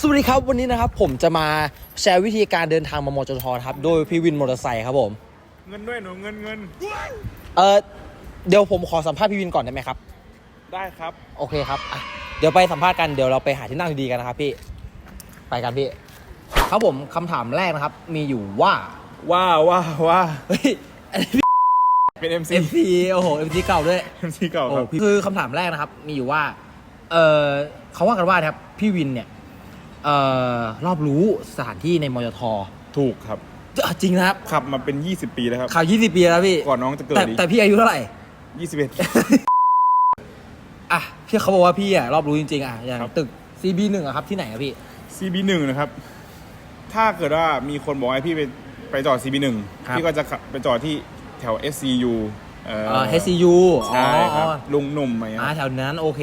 สวัสดีครับวันนี้นะครับผมจะมาแชร์วิธีการเดินทางมามอจทนะครับโดยพี่วินมอเตอร์ไซค์ครับผม เงินด้วยหนูเงินเงินเออเดี๋ยวผมขอสัมภาษณ์พี่วินก่อนได้ไหมครับ ได้ครับ โอเคครับอะเดี๋ยวไปสัมภาษณ์กันเดี๋ยวเราไปหาที่นั่งดีๆกันนะครับพี่ ไปกันพี่ ครับผมคำถามแรกนะครับ มีอยู่ว่าว่าว่าว่าเฮ้ยอันนี้พี่เป็น MC MC โอ้โห MC เก่าด้วย MC เก่าโอ้ครับ พี่คือคำถามแรกนะครับ มีอยู่ว่าเออเขาว่ากันว่านะครับพี่วินเนี่ย เอ่อรอบรู้สถานที่ในมยทถูกครับอะจริงนะครับ ขับมาเป็น 20 ปีแล้วครับ ข่าว 20 ปีแล้วพี่ ก่อนน้องจะเกิดแต่อีกแต่พี่อายุเท่าไหร่21อะพี่เขาบอกว่าพี่อะรอบรู้จริงๆอะอย่างครับ ตึก CB1 อะครับที่ไหนอะพี่ CB1 นะครับ ถ้าเกิดว่ามีคนบอกให้พี่ไปไปจอด CB1 ครับ พี่ก็จะขับไปจอดที่แถว SCU เอ่อเอ่อ HCU ใช่ครับอ๋อลุงหนุ่มอะไรเงี้อ่ายแถวนั้นโอเค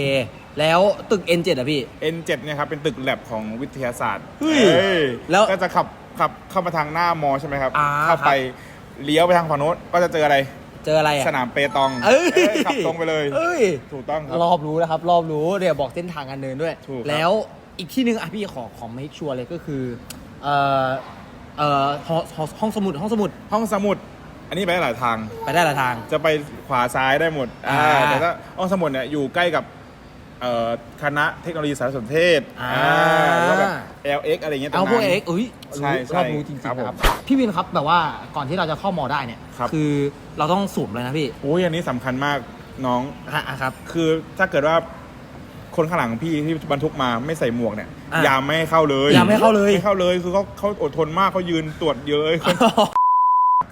แล้วตึก N7 อะพี่ N7 เนี่ยครับเป็นตึกแลบของวิทยาศาสตร์เฮ้ยอ้ยแล้วก็จะขับขับเข้ามาทางหน้ามอใช่ไหมครับอ่า เข้าไปเลี้ยวไปทางฝั่งโน้นก็จะเจออะไร เจออะไรอะสนามเปตองเอ้ยเอ้ยขับตรงไปเลย เอ้ย ถูกต้องครับ รอบรู้นะครับ รอบรู้เดี๋ยวบอกเส้นทางการเดินด้วย ถูกครับ แล้วอีกที่หนึ่งอะพี่ขอขอไม่ชัวร์เลยก็คือเอ่อเอ่อห้องห้องห้องสมุดห้องสมุด ห้องสมุด อันนี้ไปได้หลายทาง ไปได้หลายทาง จะไปขวาซ้ายได้หมดอ่าอ่าแต่ถ้าห้องสมุดเนี่ยอยู่ใกล้กับเอ่อคณะเทคโนโลยีสารสนเทศอ่า แล้วก็แบบ LX อะไรเงี้ยตรเอางพวกนั้น เอ็กเอ้ยใช่ใช่รอบรู้จริงๆครับนะครับผมพี่วินครับแบบว่าก่อนที่เราจะเข้ามอได้เนี่ยครับ อเราต้องสวมเลยนะพี่โอ้ยอันนี้สำคัญมากน้อง อะอะครับ คือถ้าเกิดว่าคนข้างหลังพี่ที่บรรทุกมาไม่ใส่หมวกเนี่ยอะยามไม่ให้เข้าเลยยามไม่ให้เข้าเลย ไม่เข้าเลยคือเขาเขาอดทนมากเขายืนตรวจเยอะ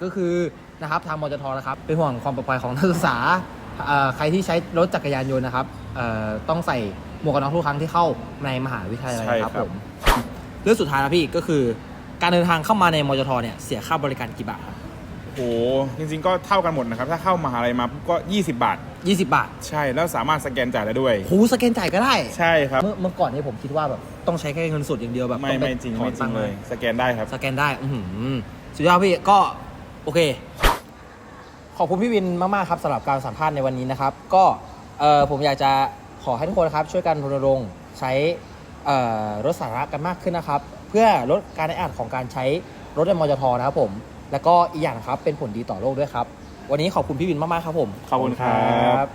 ก็คือนะครับทางมจทนะครับเป็นห่วงความปลอดภัยของนักศึกษาเอ่อใครที่ใช้รถจักรยานยนต์นะครับเอ่อต้องใส่หมวกกันน็อกทุกครั้งที่เข้าในมหาวิทยาลัยใช่ครับครับผมเรื่องสุดท้ายนะพี่ก็คือการเดินทางเข้ามาในมจทเนี่ยเสียค่าบริการกี่บาทครับโอ้โหจริงๆก็เท่ากันหมดนะครับ ถ้าเข้ามหาลัยมาปุ๊บก็ 20 บาท 20 บาท ใช่แล้วสามารถสแกนจ่ายได้ด้วยโหสแกนจ่ายก็ได้ ใช่ครับ เมื่อเมื่อก่อนเนี่ยผมคิดว่าแบบต้องใชแค่เงินสดอย่างเดียวแบบไม่ต้องปไม่จริงถอนไม่จริตังค์เลย สแกนได้ครับ สแกนได้ อื้อหือสุดยอดพี่ก็ โอเค ขอบคุณพี่วินมากๆครับสำหรับการสัมภาษณ์ในวันนี้นะครับ ก็เออผมอยากจะขอให้ทุกคนครับ ช่วยกันรณรงค์ใช้เอ่อรถสาธารณะกันมากขึ้นนะครับ เพื่อลดการแออัดของการใช้รถในมจทนะครับผม แล้วก็อีกอย่างนะครับเป็นผลดีต่อโลกด้วยครับ วันนี้ขอบคุณพี่วินมากๆครับผมขอบคุณครับ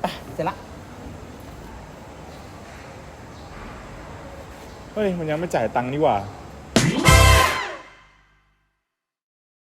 ไปเสร็จละเฮ้ยมันยังไม่จ่ายตังค์นี่หว่า